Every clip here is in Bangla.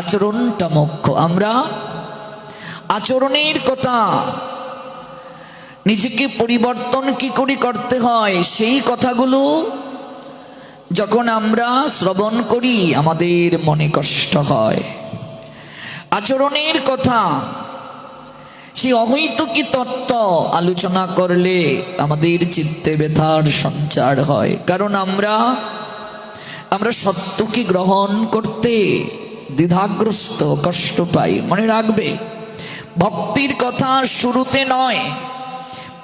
আচরণটা মুখ্য আমরা আচরণের কথা নিজেকে পরিবর্তন কি করে করতে হয়, সেই কথাগুলো যখন আমরা শ্রবণ করি, আমাদের মনে কষ্ট হয়। আচরণের কথা সেই অহৈতুকী তত্ত্ব আলোচনা করলে আমাদের চিত্তে ব্যথার সঞ্চার হয়। কারণ আমরা আমরা সত্যকে গ্রহণ করতে দ্বিধাগ্রস্ত, কষ্ট পাই। মনে রাখবে, ভক্তির কথা শুরুতে নয়,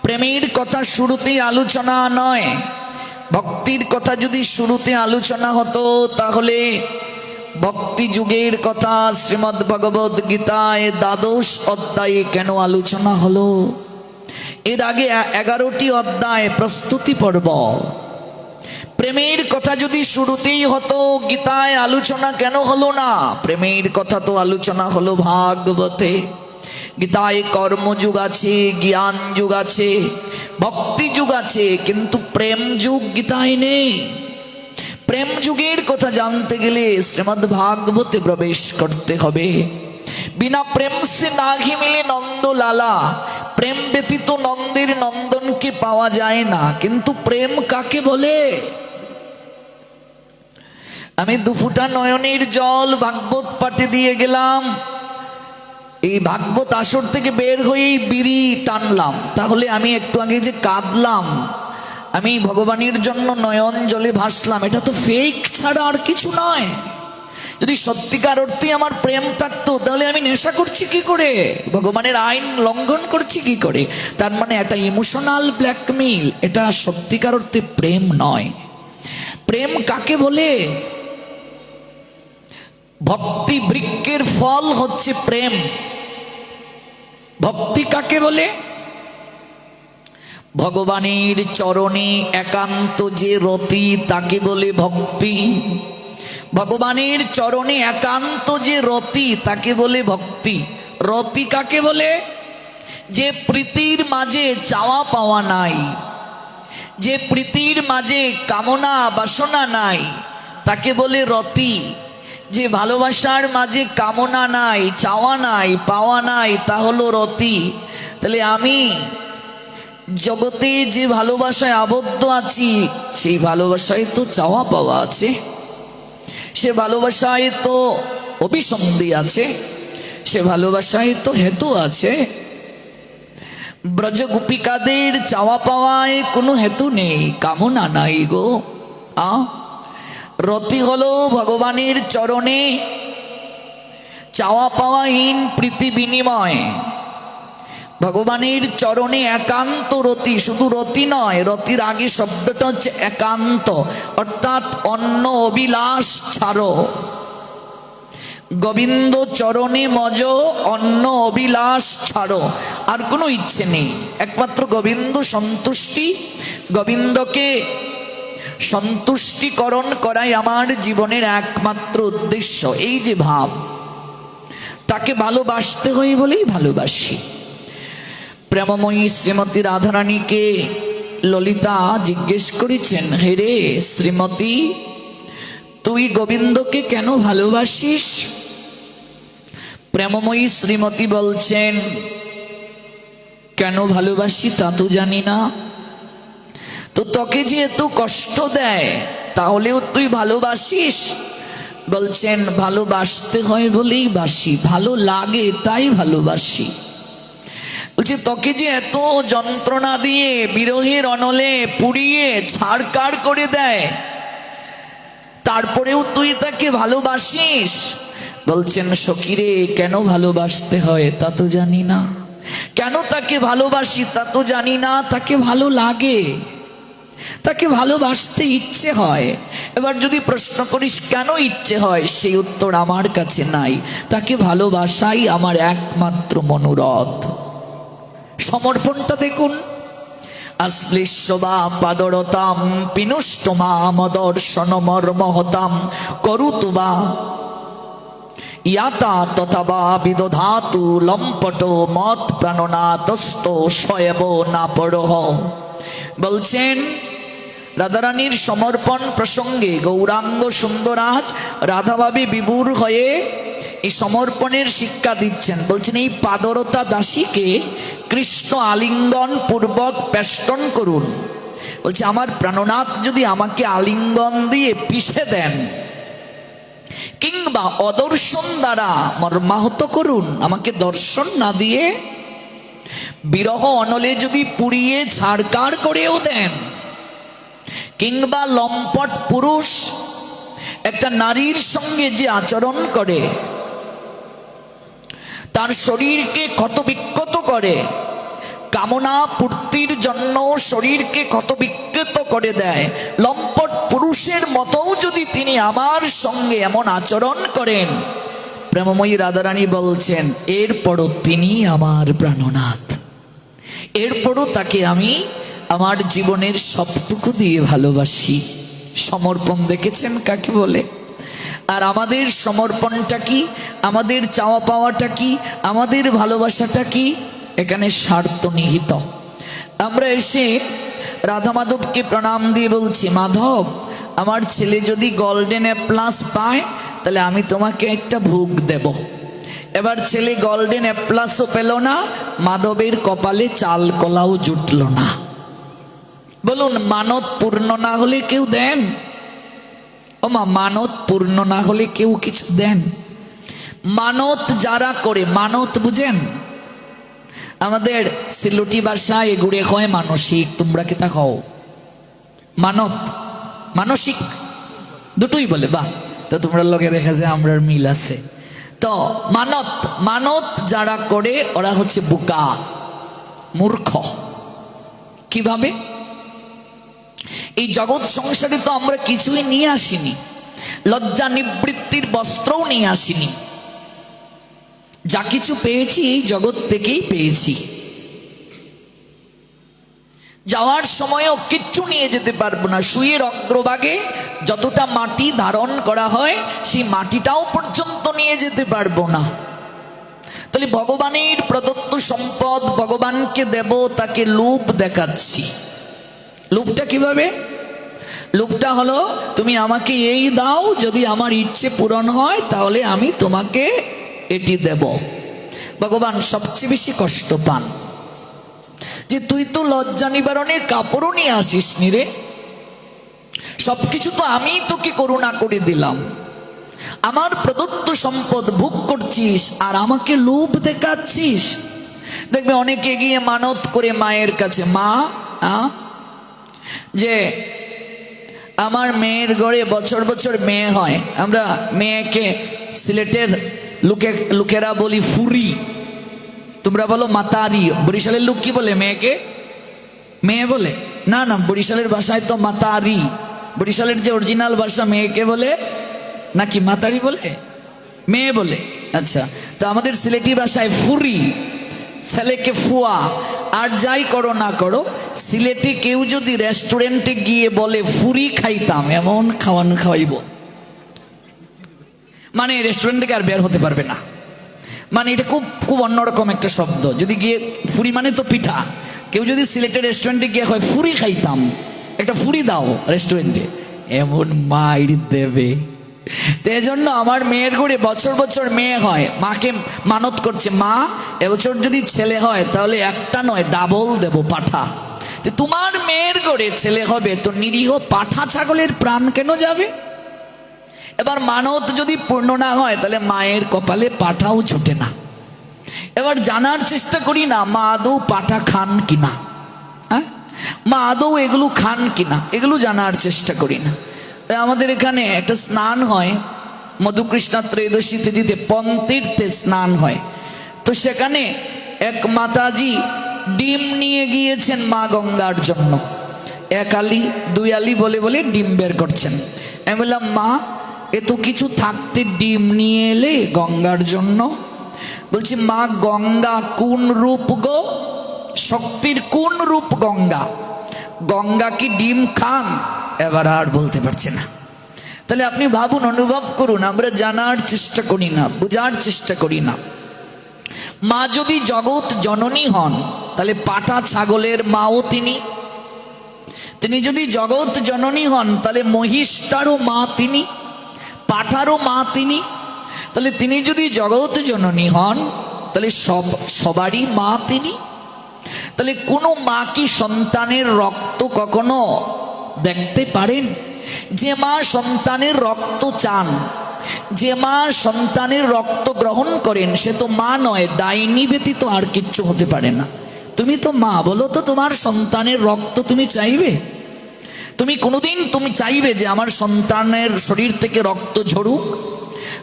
প্রেমের কথা শুরুতে আলোচনা নয়। ভক্তির কথা যদি শুরুতে আলোচনা হতো, তাহলে ভক্তি যুগের কথা শ্রীমদ্ ভগবদ গীতায় দ্বাদশ অধ্যায়ে কেন আলোচনা হলো? এর আগে এগারোটি অধ্যায় প্রস্তুতি পর্ব। প্রেমের কথা যদি শুরুতেই হতো, গীতায় আলোচনা কেন হলো না? প্রেমের কথা তো আলোচনা হলো ভাগবতে। গীতায় কর্মযুগ আছে, জ্ঞান যুগ আছে, ভক্তি যুগ আছে, কিন্তু প্রেম যুগ গীতায় নেই। প্রেম যুগের কথা জানতে গেলে শ্রীমদ ভাগবতে প্রবেশ করতে হবে। বিনা প্রেম সে নাহি মিলে নন্দ লালা প্রেম ব্যতীত নন্দের নন্দনকে পাওয়া যায় না, কিন্তু প্রেম কাকে বলে? আমি দুফুটা নয়নের জল ভাগবত পাঠে দিয়ে গেলাম। এই ভাগবত আসর থেকে বের হয়েই বিড়ি টানলাম। তাহলে আমি একটু আগে যে কাঁদলাম, আমি ভগবানের জন্য নয়ন জলে ভাসলাম, এটা তো ফেক ছাড়া আর কিছু নয়। যদি সত্যিকার অর্থে আমার প্রেম থাকতো, তাহলে আমি নেশা করছি কি করে? ভগবানের আইন লঙ্ঘন করছি কি করে? তার মানে একটা ইমোশনাল ব্ল্যাকমেইল এটা সত্যিকার অর্থে প্রেম নয়। প্রেম কাকে বলে? ভক্তি বৃক্ষের ফল হচ্ছে প্রেম। ভক্তি কাকে বলে? ভগবানের চরণে একান্ত যে রতি, তাকে বলে ভক্তি। ভগবানের চরণে একান্ত যে রতি, তাকে বলে ভক্তি। রতি কাকে বলে? যে প্রীতির মাঝে চাওয়া পাওয়া নাই, যে প্রীতির মাঝে কামনা বাসনা নাই, তাকে বলে রতি। যে ভালোবাসার মাঝে কামনা নাই, চাওয়া নাই, পাওয়া নাই, তা হলো রতি। তাহলে আমি জগতে যে ভালোবাসায় আবদ্ধ আছি, সেই ভালোবাসায় তো চাওয়া পাওয়া আছে। সে ভালোবাসায় তো অভিসন্ধি আছে। সে ভালোবাসায় তো হেতু আছে। ব্রজ গোপিকাদের চাওয়া পাওয়ায় কোনো হেতু নেই, কামনা নাই গো। আ রতি হলো ভগবানের চরণে চাওয়া পাওয়াহীন প্রীতি বিনিময়। ভগবানের চরণে একান্ত রতি, শুধু রতি নয়, রতির আগে শব্দটা হচ্ছে একান্ত, অর্থাৎ অন্য অবিলাস ছাড়ো। গোবিন্দ চরণে মজ অন্য অবিলাস ছাড়ো। আর কোনো ইচ্ছে নেই। একমাত্র গোবিন্দ সন্তুষ্টি। গোবিন্দকে সন্তুষ্টিকরণ করাই আমার জীবনের একমাত্র উদ্দেশ্য। এই যে ভাব, তাকে ভালোবাসতে হয় বলেই ভালোবাসি। প্রেমময়ী শ্রীমতী রাধারানীকে ললিতা জিজ্ঞেস করেছেন, হে রে শ্রীমতী, তুই গোবিন্দকে কেন ভালোবাসিস? প্রেমময়ী শ্রীমতী বলছেন, কেন ভালোবাসি তা তো জানি না। তো তোকে যে এত কষ্ট দেয়, তাহলেও তুই ভালোবাসিস? বলছেন, ভালোবাসতে হয় বলেই বাসি, ভালো লাগে তাই ভালোবাসি। বলছে, তোকে যে এত যন্ত্রণা দিয়ে বিরহের অনলে পুড়িয়ে ছাড়কার করে দেয়, তারপরেও তুই তাকে ভালোবাসিস? বলছেন সকিরে কেন ভালোবাসতে হয় তা তো জানি না। কেন তাকে ভালোবাসি তা তো জানি না, তাকে ভালো লাগে। তাকে ভালোবাসতে ইচ্ছে হয়। এবার যদি প্রশ্ন করিস, কেন ইচ্ছে হয়? সেই উত্তর আমার কাছে নাই। তাকে ভালোবাসাই আমার একমাত্র মনোরথ। সমর্পণটা দেখুন। পাদরতাম মদর্শন ইয়াতা লম্পট মত না বলছেন রাধারানীর সমর্পণ প্রসঙ্গে গৌরাঙ্গ সুন্দরাজ রাধাভাবে বিভুর হয়ে এই সমর্পণের শিক্ষা দিচ্ছেন। বলছেন, এই পাদরতা দাসীকে কৃষ্ণ আলিঙ্গন পূর্বক পেষ্টন করুন। বলছে, আমার প্রাণনাথ যদি আমাকে আলিঙ্গন দিয়ে পিষে দেন, কিংবা অদর্শন দ্বারা মর্মাহত করুন, আমাকে দর্শন না দিয়ে বিরহ অনলে যদি পুড়িয়ে ছাড়কার করেও দেন কিংবা লম্পট পুরুষ একটা নারীর সঙ্গে যে আচরণ করে, তার শরীরকে ক্ষত বিক্ষত করে, কামনা পূর্তির জন্য শরীরকে ক্ষত বিক্ষত করে দেয়, লম্পট পুরুষের মতোও যদি তিনি আমার সঙ্গে এমন আচরণ করেন, প্রেমময়ী রাধারানী বলছেন, এরপরও তিনি আমার প্রাণনাথ। এরপরও তাকে আমি আমার জীবনের সবটুকু দিয়ে ভালোবাসি। সমর্পণ দেখেছেন কাকে বলে? আর আমাদের সমর্পণটা কি? আমাদের চাওয়া পাওয়াটা কি? আমাদের ভালোবাসাটা কি? এখানে স্বার্থ নিহিত। আমরা এসে রাধা মাধবকে প্রণাম দিয়ে বলছি, মাধব, আমার ছেলে যদি গোল্ডেন এ প্লাস পায়, তাহলে আমি তোমাকে একটা ভোগ দেব। এবার ছেলে গোল্ডেন এ প্লাসও পেল না, মাধবের কপালে চাল কলাও জুটল না। বলুন, মানত পূর্ণ না হলে কেউ দেন? ও মা মানত পূর্ণ না হলে কেউ কিছু দেন? মানত যারা করে, মানত বুঝেন? আমাদের সিলুটি ভাষায় এগুড়ে হয় মানসিক, তোমরা কি তা খাও মানত, মানসিক, দুটোই বলে, বাহ। তো তোমরা লোকে দেখা যায় আমরা মিল আছে। তো মানত মানত যারা করে, ওরা হচ্ছে বুকা, মূর্খ। কীভাবে? এই জগৎ সংসারে তো আমরা কিছুই নিয়ে আসিনি। লজ্জা নিবৃত্তির বস্ত্রও নিয়ে আসিনি। যা কিছু পেয়েছি এই জগৎ থেকেই পেয়েছি। যাওয়ার সময়ও কিচ্ছু নিয়ে যেতে পারব না। শুয়ের অগ্রভাগে যতটা মাটি ধারণ করা হয়, সেই মাটিটাও পর্যন্ত নিয়ে যেতে পারব না। তাহলে ভগবানের প্রদত্ত সম্পদ ভগবানকে দেব, তাকে লোভ দেখাচ্ছি। লোভটা কীভাবে? লোভটা হলো, তুমি আমাকে এই দাও, যদি আমার ইচ্ছে পূরণ হয়, তাহলে আমি তোমাকে এটি দেব। ভগবান সবচেয়ে বেশি কষ্ট পান। যে তুই তো লজ্জা নিবারণের কাপড়ও নিয়ে আসিস নি রে। সবকিছু তো আমি তোকে করুণা করে দিলাম। আমার প্রদত্ত সম্পদ ভোগ করছিস আর আমাকে লোভ দেখাচ্ছিস। দেখবে অনেকে গিয়ে মানত করে মায়ের কাছে, মা যে আমার মেয়ের গড়ে বছর বছর মেয়ে হয়। আমরা মেয়েকে সিলেটের লোকে, লোকেরা বলি ফুরি। তোমরা বলো মাতারি। বরিশালের লোক কি বলে মেয়েকে? মেয়ে বলে? না না, বরিশালের ভাষায় তো মাতারি। বরিশালের যে অরিজিনাল ভাষা মেয়েকে বলে, নাকি মাতারি বলে? মেয়ে বলে। আচ্ছা তো আমাদের সিলেটি ভাষায় ফুরি। ছেলেকে ফুয়া। আর যাই করো না করো সিলেটে কেউ যদি রেস্টুরেন্টে গিয়ে বলে, ফুরি খাইতাম এমন খাওয়ানো খাওয়াইব। মানে রেস্টুরেন্ট থেকে আর বের হতে পারবে না। মানে এটা খুব খুব অন্যরকম একটা শব্দ। যদি গিয়ে, ফুরি মানে তো পিঠা কেউ যদি সিলেটের রেস্টুরেন্টে গিয়ে হয় ফুরি খাইতাম একটা ফুরি দাও রেস্টুরেন্টে। এমন মাইর দেবে। তো এজন্য আমার মেয়ের ঘুরে বছর বছর মেয়ে হয়, মাকে মানত করছে। মা, এবছর যদি ছেলে হয়, তাহলে একটা নয়, ডাবল দেব পাঠা। তোমার মেয়ের গড়ে ছেলে হবে, তো নিরীহ পাঠা ছাগলের প্রাণ কেন যাবে? এবার মানত যদি পূর্ণ না হয়, তাহলে মায়ের কপালে পাঠাও ছোটে না। এবার জানার চেষ্টা করি না, মা আদৌ পাঠা খান কিনা? হ্যাঁ? মা আদৌ এগুলো খান কিনা? এগুলো জানার চেষ্টা করি না। আমাদের এখানে একটা স্নান হয়, মধুকৃষ্ণা ত্রয়োদশী তিথিতে পন্তীর্থে স্নান হয়। তো সেখানে এক মাতাজি ডিম নিয়ে গিয়েছেন মা গঙ্গার জন্য। এক আলি, দুই আলি বলে বলে ডিম বের করছেন। আমি বললাম, মা এত কিছু থাকতে ডিম নিয়ে এলে গঙ্গার জন্য? বলছি, মা, গঙ্গা কোন রূপ গো? শক্তির কোন রূপ গঙ্গা? গঙ্গা কি ডিম খান? এবার আর বলতে পারছে না। তাহলে আপনি ভাবুন, অনুভব করুন, আমরা জানার চেষ্টা করি না, বোঝার চেষ্টা করি না। মা যদি জগৎ জননী হন তাহলে পাটা ছাগলের মাও তিনি। তিনি যদি জগৎ জননী হন, তাহলে মহিষটারও মা তিনি, পাঠারও মা তিনি। তাহলে তিনি যদি জগৎ জননী হন, তাহলে সব, সবারই মা তিনি। তাহলে কোনো মা কি সন্তানের রক্ত কখনো দেখতে পারেন? যে মা সন্তানের রক্ত চান, যে মা সন্তানের রক্ত গ্রহণ করেন, সে তো মা নয়, ডাইনি ব্যতীত আর কিচ্ছু হতে পারে না। তুমি তো মা, বলো তো তোমার সন্তানের রক্ত তুমি চাইবে? তুমি কোনোদিন তুমি চাইবে যে আমার সন্তানের শরীর থেকে রক্ত ঝরুক?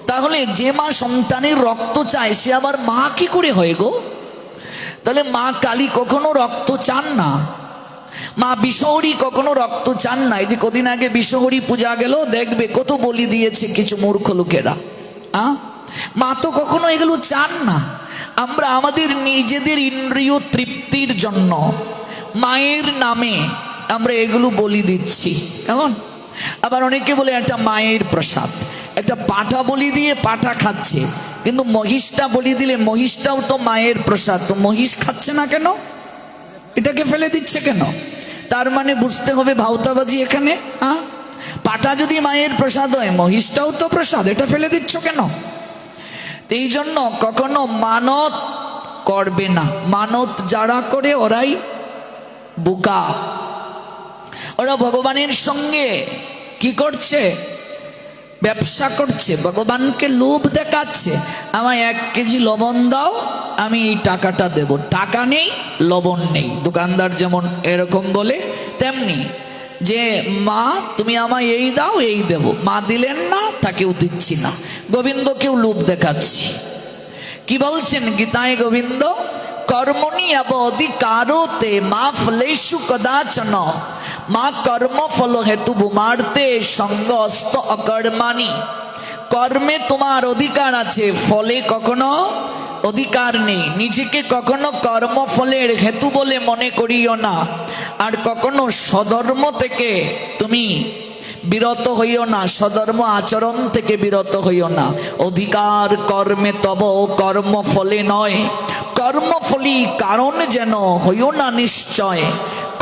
তাহলে যে মা সন্তানের রক্ত চায়, সে আবার মা কি করে হয় গো? তাহলে মা কালী কখনো রক্ত চান না। মা বিশ্বহরি কখনো রক্ত চান না। এই যে কদিন আগে বিশ্বহরি পূজা গেল, দেখবে কত বলি দিয়েছে কিছু মূর্খ লোকেরা। আ? মা তো কখনো এগুলো চান না। আমরা আমাদের নিজেদের ইন্দ্রিয় তৃপ্তির জন্য, মায়ের নামে আমরা এগুলো বলি দিচ্ছি। কেমন? আবার অনেকে বলে একটা মায়ের প্রসাদ। একটা পাঠা বলি দিয়ে পাঠা খাচ্ছে, কিন্তু মহিষটা বলি দিলে মহিষটাও তো মায়ের প্রসাদ, তো মহিষ খাচ্ছে না কেন? এটাকে ফেলে দিচ্ছে কেন? তার মানে বুঝতে হবে ভাওতাবাজি এখানে হ্যাঁ? পাটা যদি মায়ের প্রসাদ হয়, মহিষটাও তো প্রসাদ, এটা ফেলে দিচ্ছ কেন? এই জন্য কখনো মানত করবে না। মানত যারা করে ওরাই বোকা। ওরা ভগবানের সঙ্গে কি করছে? ব্যবসা করছে, ভগবানকে লোভ দেখাচ্ছে। আমায় এক কেজি লবণ দাও, আমি এই টাকাটা দেব। টাকা নেই, লবণ নেই। দোকানদার যেমন এরকম বলে, তেমনি যে, মা, তুমি আমায় এই দাও, এই দেব। মা দিলেন না, তাকেও দিচ্ছি না। গোবিন্দকেও লোভ দেখাচ্ছি। কি বলছেন গীতায় গোবিন্দ? কর্মণি অব অধিকারোতে মা ফলেশু কদাচন। মা কর্ম ফল হেতু বুমার্তে সঙ্গ অস্ত অকর্মানি কর্মে তোমার অধিকার আছে, ফলে কখনো অধিকার নেই। নিজেকে কখনো কর্মফলের হেতু বলে মনে করিও না। আর কখনো স্বধর্ম থেকে তুমি বিরত হইও না সধর্ম আচরণ থেকে বিরত হইও না। অধিকার কর্মে তব কর্ম ফলে নয়। কর্মফলি কারণ যেন হইও না নিশ্চয়।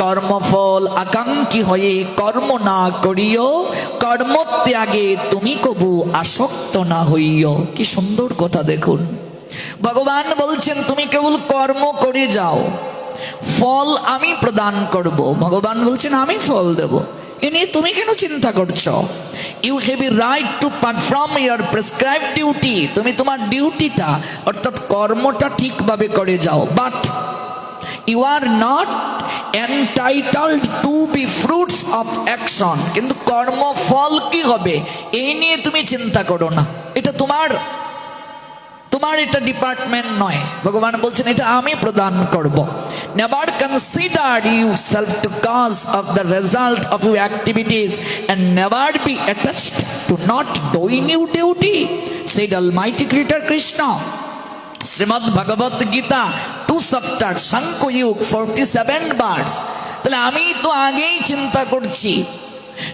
কর্মফল আকাঙ্ক্ষী হয়ে কর্ম না করিও, কর্মত্যাগে তুমি কবু আসক্ত না হইও। কি সুন্দর কথা দেখুন। ভগবান বলছেন, তুমি কেবল কর্ম করে যাও। ফল আমি প্রদান করব। ভগবান বলছেন, আমি ফল দেব। এ নিয়ে তুমি কেন চিন্তা করছ? You have a right to perform your prescribed duty তুমি তোমার ডিউটিটা অর্থাৎ কর্মটা ঠিকভাবে করে যাও। But you are not entitled to be fruits of action কিন্তু কর্মফল কি হবে? এই নিয়ে তুমি চিন্তা করো না। এটা তোমার তোমার এটা ডিপার্টমেন্ট নয়। ভগবান বলছেন, এটা আমি প্রদান করব। Never consider you self to cause of the result of you activities and never be attached to not doing you duty said almighty creator Krishna Shrimad Bhagavad Gita two chapter শঙ্কযুগ forty seven birds তাহলে আমি তো আগেই চিন্তা করছি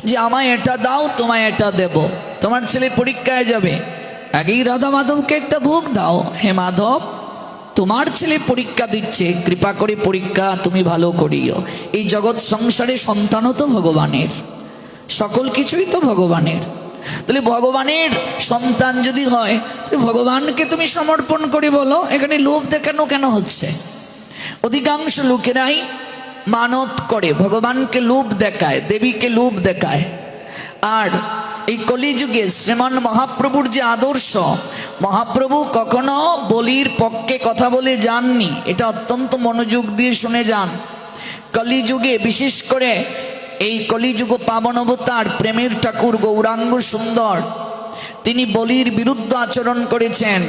যে আমায় এটা দাও, তোমায় এটা দেব। তোমার ছেলে পরীক্ষায় যাবে। আগেই রাধা মাধবকে একটা ভোগ দাও। হে মাধব, তোমার ছেলে পরীক্ষা দিচ্ছে। কৃপা করে পরীক্ষা তুমি ভালো করিও। এই জগৎ সংসারে সন্তানও তো ভগবানের। সকল কিছুই তো ভগবানের। তাহলে ভগবানের সন্তান যদি হয় ভগবানকে তুমি সমর্পণ করে বলো, এখানে লোভ দেখানো কেন হচ্ছে? অধিকাংশ লোকেরাই মানত করে, ভগবানকে লোভ দেখায়, দেবীকে লোভ দেখায়। আর এই কলিযুগে শ্রীমান মহাপ্রভুর যে আদর্শ, মহাপ্রভু কখনো বলির পক্ষে কথা বলে যাননি, এটা অত্যন্ত মনোযোগ দিয়ে শুনে যান। কলিযুগে বিশেষ করে এই কলিযুগ পাবন অবতার, প্রেমের ঠাকুর গৌরাঙ্গ সুন্দর। তিনি বলির বিরুদ্ধ আচরণ করেছেন।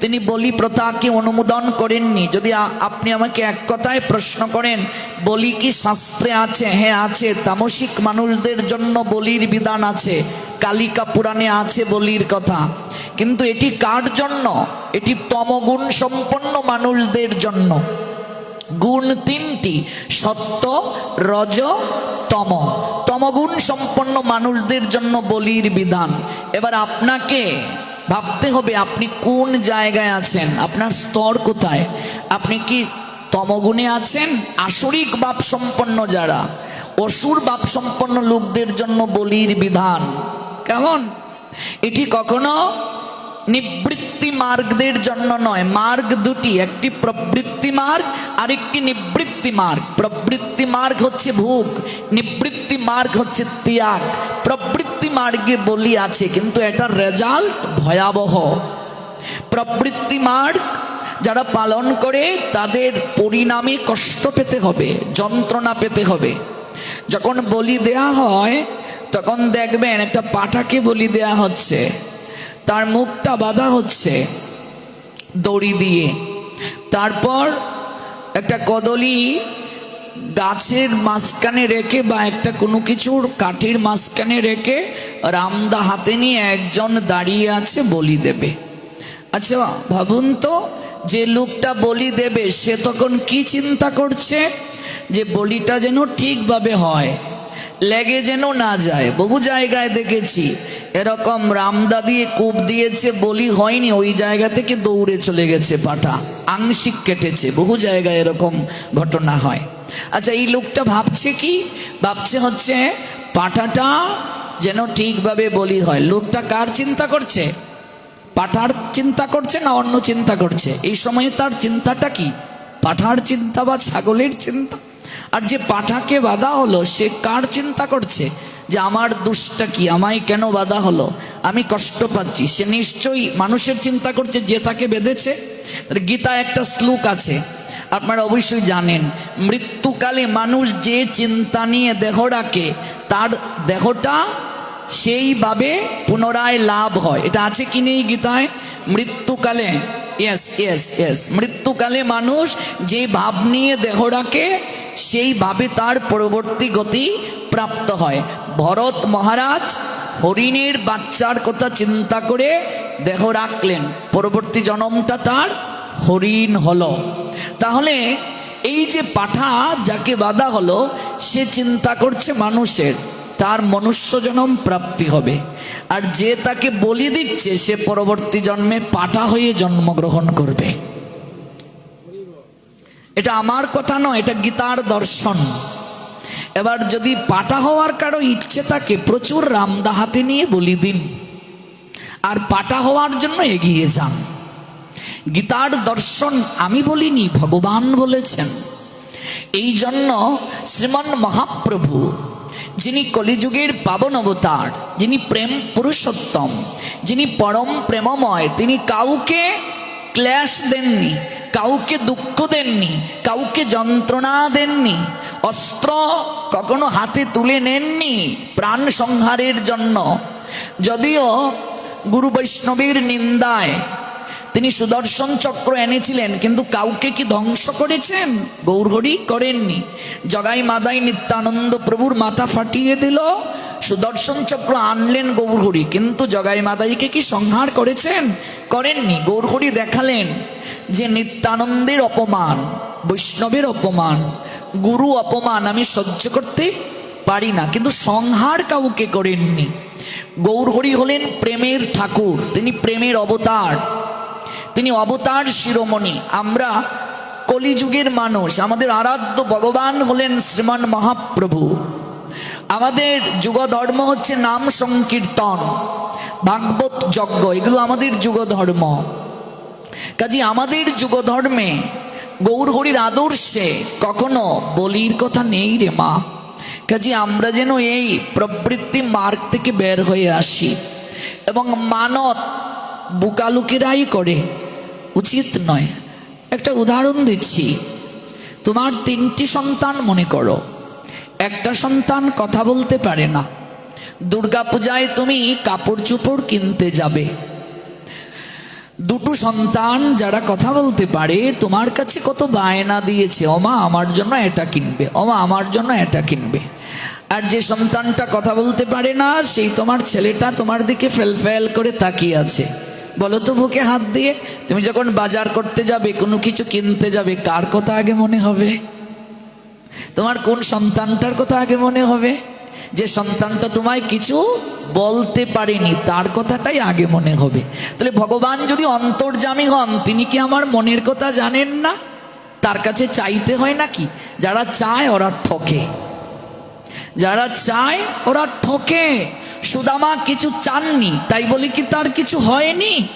তিনি বলি প্রথাকে অনুমোদন করেননি। যদি আপনি আমাকে এক কথায় প্রশ্ন করেন, বলি কি শাস্ত্রে আছে? হ্যাঁ আছে। তামসিক মানুষদের জন্য বলির বিধান আছে। কালিকা পুরাণে আছে বলির কথা। কিন্তু এটি কার জন্য? এটি তমগুণ সম্পন্ন মানুষদের জন্য। গুণ তিনটি, সত্য, রজ, তম। তমগুণ সম্পন্ন মানুষদের জন্য বলির বিধান। এবার আপনাকে ভাবতে হবে আপনি কোন জায়গায় আছেন, আপনার স্তর কোথায়? আপনি কি তমগুণে আছেন? আসরিক বাপ সম্পন্ন যারা, অসুর বাপ সম্পন্ন লোকদের জন্য বলির বিধান। কেমন? এটি কখনো নিবৃত্তি মার্গদের জন্য নয়, মার্গ দুটি, একটি প্রবৃত্তি মার্গ আরেকটি নিবৃত্তি মার্গ। প্রবৃত্তি মার্গ হচ্ছে ভোগ, নিবৃত্তি মার্গ হচ্ছে ত্যাগ। প্রবৃত্তি মার্গে বলি আছে, কিন্তু এটার রেজাল্ট ভয়াবহ। প্রবৃত্তি মার্গ যারা পালন করে, তাদের পরিণামে কষ্ট পেতে হবে, যন্ত্রণা পেতে হবে। যখন বলি দেয়া হয়, তখন দেখবেন একটা পাঠাকে বলি দেয়া হচ্ছে। তার মুখটা বাঁধা হচ্ছে দড়ি দিয়ে। তারপর একটা কদলি গাছের মাঝখানে রেখে বা একটা কোনো কিছুর কাঠের মাঝখানে রেখে রামদা হাতে নিয়ে একজন দাঁড়িয়ে আছে বলি দেবে। আচ্ছা ভাবুন তো, যে লোকটা বলি দেবে, সে তখন কি চিন্তা করছে? যে বলিটা যেন ঠিকভাবে হয়, লেগে যেন না যায়। বহু জায়গায় দেখেছি এরকম রামদা দিয়ে কূপ দিয়েছে বলি হয়নি, ওই জায়গা থেকে দৌড়ে চলে গেছে পাটা আংশিক কেটেছে, বহু জায়গায় এরকম ঘটনা হয়। আচ্ছা এই লোকটা ভাবছে কি? ভাবছে হচ্ছে পাঠাটা যেন ঠিকভাবে বলি হয়। লোকটা কার চিন্তা করছে? পাঠার চিন্তা করছে না অন্য চিন্তা করছে? এই সময়ে তার চিন্তাটা কি? পাঠার চিন্তা বা ছাগলের চিন্তা? আর যে পাঠাকে বাধা হলো, সে কার চিন্তা করছে? যে আমার দুষ্টা কি? আমায় কেন বাধা হলো? আমি কষ্ট পাচ্ছি। সে নিশ্চয়ই মানুষের চিন্তা করছে, যে তাকে বেঁধেছে। গীতা একটা শ্লোক আছে, আপনারা অবশ্যই জানেন, মৃত্যুকালে মানুষ যে চিন্তা নিয়ে দেহ রাখে, তার দেহটা সেইভাবে পুনরায় লাভ হয়। এটা আছে কি নেই গীতায়? মৃত্যুকালে ইয়েস ইয়েস ইয়েস মৃত্যুকালে মানুষ যে ভাব নিয়ে দেহ রাখে, সেইভাবে তার পরবর্তী গতি প্রাপ্ত হয়। ভরত মহারাজ হরিণের বাচ্চার কথা চিন্তা করে দেহ রাখলেন। পরবর্তী জনমটা তার হরিণ হলো। তাহলে এই যে পাঠা যাকে বাধা হলো, সে চিন্তা করছে মানুষের, তার মনুষ্য জনম প্রাপ্তি হবে। আর যে তাকে বলি দিচ্ছে, সে পরবর্তী জন্মে পাঠা হয়ে জন্মগ্রহণ করবে। এটা আমার কথা নয়, এটা গীতার দর্শন। এবার যদি পাটা হওয়ার কারও ইচ্ছে থাকে, প্রচুর রামদা হাতে নিয়ে বলি দিন। আর পাটা হওয়ার জন্য এগিয়ে যান। গীতার দর্শন আমি বলিনি, ভগবান বলেছেন। এই জন্য শ্রীমন মহাপ্রভু, যিনি কলিযুগের পাবন অবতার, যিনি প্রেম পুরুষোত্তম, যিনি পরম প্রেমময়, তিনি কাউকে ক্লেশ দেননি। কাউকে দুঃখ দেননি, কাউকে যন্ত্রণা দেননি, অস্ত্র কখনো হাতে তুলে নেননি প্রাণ সংহারের জন্য। যদিও গুরু বৈষ্ণবের নিন্দায় তিনি সুদর্শন চক্র এনেছিলেন, কিন্তু কাউকে কি ধ্বংস করেছেন? গৌরহরি করেননি। জগাই মাদাই নিত্যানন্দ প্রভুর মাথা ফাটিয়ে দিল, সুদর্শন চক্র আনলেন গৌরহরি, কিন্তু জগাই মাদাইকে কি সংহার করেছেন? করেননি। গৌরহরি দেখালেন যে নিত্যানন্দের অপমান, বৈষ্ণবের অপমান, গুরু অপমান আমি সহ্য করতে পারি না। কিন্তু সংহার কাউকে করেননি। গৌরহরি হলেন প্রেমের ঠাকুর, তিনি প্রেমের অবতার। তিনি অবতার শিরোমণি। আমরা কলিযুগের মানুষ, আমাদের আরাধ্য ভগবান হলেন শ্রীমান মহাপ্রভু। আমাদের যুগ ধর্ম হচ্ছে নাম সংকীর্তন, ভাগবত যজ্ঞ, এগুলো আমাদের যুগ ধর্ম কাজে আমাদের যুগ ধর্মে গৌরহরির আদর্শে কখনো বলির কথা নেই রে মা। কাজে আমরা যেন এই প্রবৃত্তি মার্গ থেকে বের হয়ে আসি এবং মানত বুকালুকেরাই করে। উচিত নয়। একটা উদাহরণ দিচ্ছি। তোমার তিনটি সন্তান মনে করো। একটা সন্তান কথা বলতে পারে না। দুর্গাপূজায় তুমি কাপড় চোপড় কিনতে যাবে। দুটো সন্তান যারা কথা বলতে পারে, তোমার কাছে কত বায়না দিয়েছে? অমা আমার জন্য এটা কিনবে। অমা আমার জন্য এটা কিনবে। আর যে সন্তানটা কথা বলতে পারে না, সেই তোমার ছেলেটা তোমার দিকে ফেল ফেল করে তাকিয়ে আছে। বলো তো বুকে হাত দিয়ে, তুমি যখন বাজার করতে যাবে, কোনো কিছু কিনতে যাবে, কার কথা আগে মনে হবে? তোমার কোন সন্তানটার কথা আগে মনে হবে? যে সন্তানটা তোমায় কিছু বলতে পারেনি, তার কথাটাই আগে মনে হবে। তাহলে ভগবান যদি অন্তর্জামী হন, তিনি কি আমার মনের কথা জানেন না? তার কাছে চাইতে হয় নাকি? যারা চায় ওরা ঠকে। যারা চায় ওরা ঠকে। সুদামা কিছু চাননি, তাই বলে কি তার কিছু হয়নি?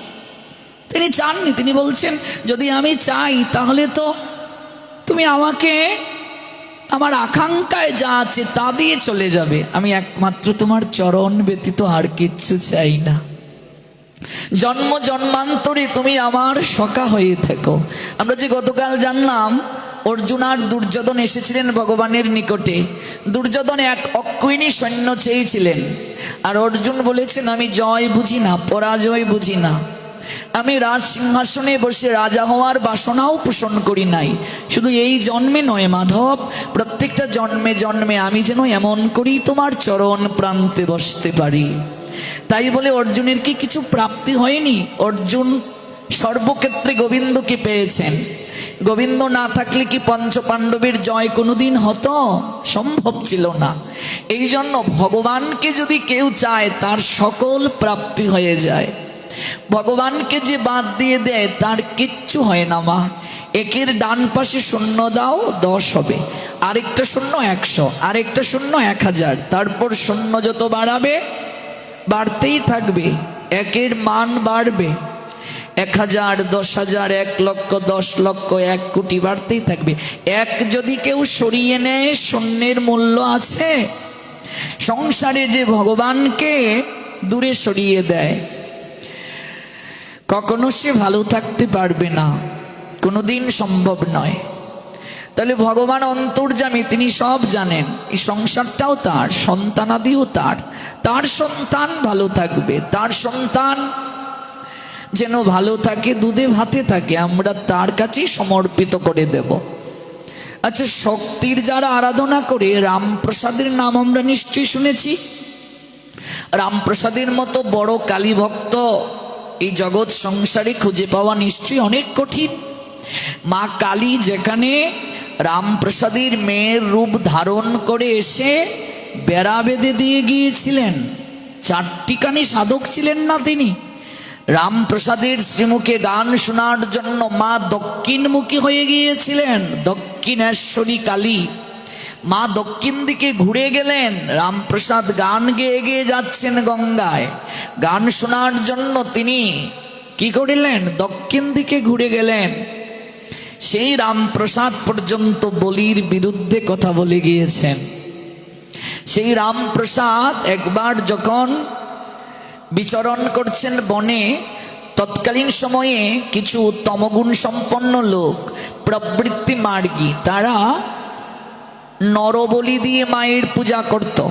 তিনি চাননি, তিনি বলছেন, যদি আমি চাই, তাহলে তো তুমি আমাকে আমার আকাঙ্ক্ষায় যা আছে তা দিয়ে চলে যাবে। আমি একমাত্র তোমার চরণ ব্যতীত আর কিচ্ছু চাই না। জন্ম জন্মান্তরে তুমি আমার সখা হয়ে থেকো। আমরা যে গতকাল জানলাম, অর্জুন আর দুর্যোধন এসেছিলেন ভগবানের নিকটে। দুর্যোধন এক অক্ষয়ণী সৈন্য চেয়েছিলেন। আর অর্জুন বলেছেন, আমি জয় বুঝি না, পরাজয় বুঝি না। আমি রাজ সিংহাসনে বসে রাজা হওয়ার বাসনাও পোষণ করি নাই। শুধু এই জন্মে নয়, মাধব, প্রত্যেকটা জন্মে জন্মে আমি যেন এমন করি তোমার চরণ প্রান্তে বসতে পারি। তাই বলে অর্জুনের কি কিছু প্রাপ্তি হয়নি? অর্জুন সর্বক্ষেত্রে গোবিন্দকে পেয়েছেন। গোবিন্দ না থাকলে কি পঞ্চ পাণ্ডবের জয় কোনোদিন হতো? সম্ভব ছিল না। এই জন্য ভগবানকে যদি কেউ চায়, তার সকল প্রাপ্তি হয়ে যায়। ভগবানকে যে বাদ দিয়ে দেয়, তার কিচ্ছু হয় না, মা। একের ডান পাশে শূন্য দাও, দশ হবে। আরেকটা শূন্য, একশো। আরেকটা শূন্য, এক হাজার। তারপর শূন্য যত বাড়াবে, বাড়তেই থাকবে। একের মান বাড়বে। এক হাজার, দশ হাজার, এক লক্ষ, দশ লক্ষ, এক কোটি বাড়তেই থাকবে। এক যদি কেউ সরিয়ে নেয়, শূন্যের মূল্য আছে। সংসারে যে ভগবানকে দূরে সরিয়ে দেয় কখনো সে ভালো থাকতে পারবে না। কোনোদিন সম্ভব নয়। তাহলে ভগবান অন্তর্জামী তিনি সব জানেন, এই সংসারটাও তার, সন্তানাদিও তার। তার সন্তান ভালো থাকবে, তার সন্তান যেন ভালো থাকে, দুধে ভাতে থাকে, আমরা তার কাছেই সমর্পিত করে দেব। আচ্ছা শক্তির যারা আরাধনা করে, রামপ্রসাদের নাম আমরা নিশ্চয়ই শুনেছি? রামপ্রসাদের মতো বড় কালী ভক্ত এই জগৎ সংসারে খুঁজে পাওয়া নিশ্চয়ই অনেক কঠিন। মা কালী যেখানে রামপ্রসাদের মেয়ের রূপ ধারণ করে এসে বেড়া বেঁধে দিয়ে গিয়েছিলেন, চারটিখানি সাধক ছিলেন না তিনি। রামপ্রসাদের শ্রীমুখে গান শোনার জন্য মা দক্ষিণমুখী হয়ে গিয়েছিলেন, দক্ষিণেশ্বরী কালী। মা দক্ষিণ দিকে ঘুরে গেলেন। রামপ্রসাদ গান গেয়ে গিয়ে যাচ্ছেন গঙ্গায়। গান শোনার জন্য তিনি কি করিলেন? দক্ষিণ দিকে ঘুরে গেলেন। সেই রামপ্রসাদ পর্যন্ত বলির বিরুদ্ধে কথা বলে গিয়েছেন। সেই রামপ্রসাদ একবার যখন বিচরণ করছেন বনে, তৎকালীন সময়ে কিছু তমগুণ সম্পন্ন লোক, প্রবৃত্তি মার্গী, তারা নরবলি দিয়ে মায়ের পূজা করত।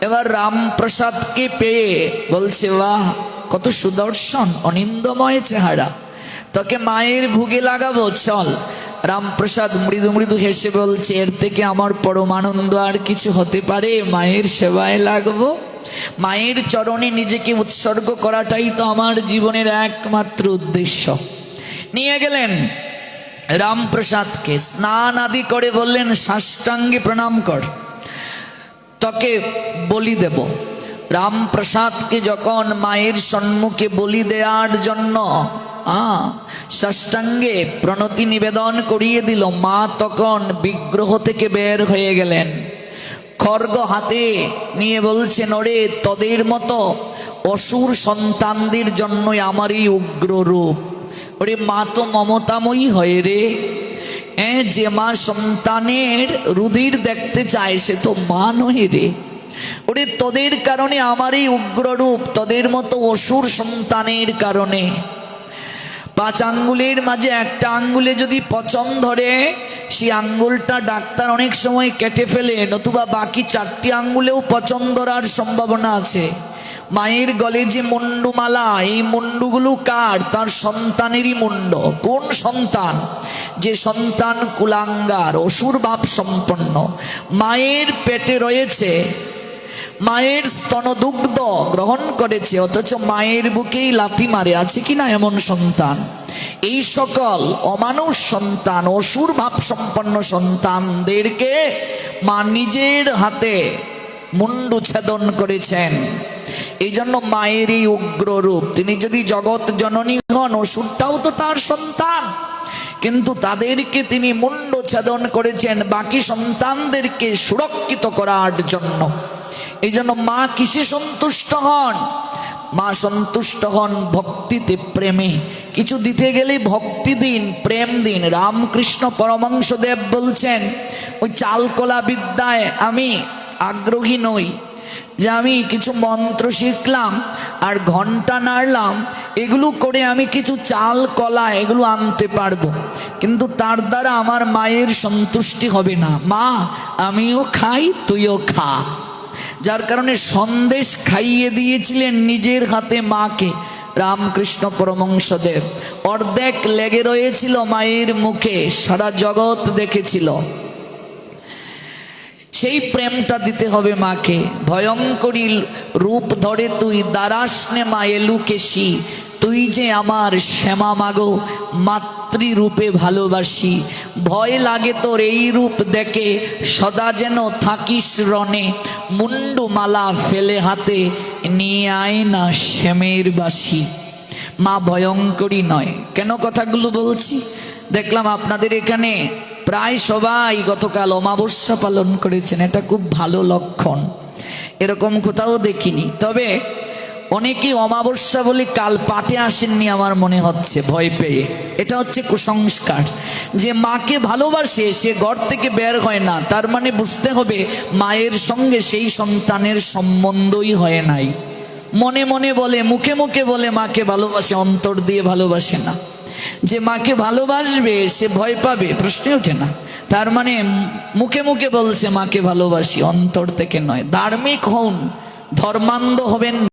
এবার রামপ্রসাদকে পেয়ে বলছে, বাহ, কত সুদর্শন, অনিন্দময় চেহারা। তোকে মায়ের ভুগে লাগাবো, চল। রামপ্রসাদ মৃদু মৃদু হেসে বলছে, এর থেকে আমার পরমানন্দ আর কিছু হতে পারে? মায়ের সেবায় লাগবো? মায়ের চরণে নিজেকে উৎসর্গ করাটাই তো আমার জীবনের একমাত্র উদ্দেশ্য। নিয়ে গেলেন রামপ্রসাদকে স্নান আদি করে বললেন, সাষ্টাঙ্গে প্রণাম কর। তোকে বলি দেব। রামপ্রসাদকে যখন মায়ের সম্মুখে বলি দেওয়ার জন্য, আ, সাষ্টাঙ্গে প্রণতি নিবেদন করিয়ে দিল, মা তখন বিগ্রহ থেকে বের হয়ে গেলেন। খর্গ হাতে নিয়ে বলছেন ওরে তদের মতো অসুর সন্তানদের জন্যই আমার এই উগ্র রূপ ওরে মা তো মমতাময়ী হয় রে। যে মা সন্তানের রুধির দেখতে চায়, সে তো মা নয় রে। ওরে তোদের কারণে আমার এই উগ্র রূপ তোদের মতো অসুর সন্তানের কারণে। পাঁচ আঙ্গুলের মাঝে একটা আঙ্গুলে যদি পচন ধরে সেই আঙ্গুলটা ডাক্তার অনেক সময় কেটে ফেলে, নতুবা বাকি চারটি আঙ্গুলেও পচন ধরার সম্ভাবনা আছে। মায়ের গলে যে মুন্ডুমালা, এই মুন্ডুগুলো কার? তার সন্তানেরই মুন্ড। কোন সন্তান? যে সন্তান কুলাঙ্গার, অসুর ভাব সম্পন্ন। মায়ের পেটে রয়েছে, মায়ের স্তনদুগ্ধ গ্রহণ করেছে, অথচ মায়ের বুকেই লাথি মারে। আছে কিনা এমন সন্তান? এই সকল অমানুষ সন্তান, অসুর ভাব সম্পন্ন সন্তানদেরকে মা নিজের হাতে মুন্ডু ছেদন করেছেন। এই জন্য মায়ের এই উগ্র রূপ তিনি যদি জগৎ জননী হন অসুরটাও তো তার সন্তান। কিন্তু তাদেরকে তিনি মুন্ড ছেদন করেছেন, বাকি সন্তানদেরকে সুরক্ষিত করার জন্য। এই জন্য মা কিসে সন্তুষ্ট হন? মা সন্তুষ্ট হন ভক্তিতে প্রেমে। কিছু দিতে গেলে ভক্তি দিন, প্রেম দিন। রামকৃষ্ণ পরমাংশ দেব বলছেন, ওই চালকলা বিদ্যায় আমি আগ্রহী নই। যে আমি কিছু মন্ত্র শিখলাম আর ঘণ্টা নাড়লাম, এগুলো করে আমি কিছু চাল, কলা, এগুলো আনতে পারব। কিন্তু তার দ্বারা আমার মায়ের সন্তুষ্টি হবে না। মা, আমিও খাই, তুইও খা। যার কারণে সন্দেশ খাইয়ে দিয়েছিলেন নিজের হাতে মাকে, রামকৃষ্ণ পরমংসদেব অর্ধেক লেগে রয়েছিল মায়ের মুখে, সারা জগৎ দেখেছিল। সেই প্রেমটা দিতে হবে মাকে। ভয়ঙ্করী রূপ ধরে তুই দারাসনে মা এলুকেশি তুই যে আমার শ্যামা মাগো, মাতৃরূপে ভালোবাসি। ভয় লাগে তোর এই রূপ দেখে, সদা যেন থাকিস রনে মুন্ডু মালা ফেলে হাতে, নিয়ে আয় না শ্যামের বাসি। মা ভয়ঙ্করী নয়। কেন কথাগুলো বলছি? দেখলাম আপনাদের এখানে প্রায় সবাই গতকাল অমাবস্যা পালন করেছেন, এটা খুব ভালো লক্ষণ। এরকম কোথাও দেখিনি। তবে অনেকেই অমাবস্যা বলে কাল পাটে আসেননি আমার মনে হচ্ছে, ভয় পেয়ে। এটা হচ্ছে কুসংস্কার। যে মাকে ভালোবাসে, সে ঘর থেকে বের হয় না। তার মানে বুঝতে হবে, মায়ের সঙ্গে সেই সন্তানের সম্বন্ধই হয় নাই। মনে মনে বলে, মুখে মুখে বলে মাকে ভালোবাসে, অন্তর দিয়ে ভালোবাসে না। যে মাকে ভালোবাসবে, সে ভয় পাবে। প্রশ্নে ওঠে না। তার মানে মুখে মুখে বলছে, মাকে ভালোবাসি, অন্তর থেকে নয়। ধার্মিক হন, ধর্মান্ধ হবেন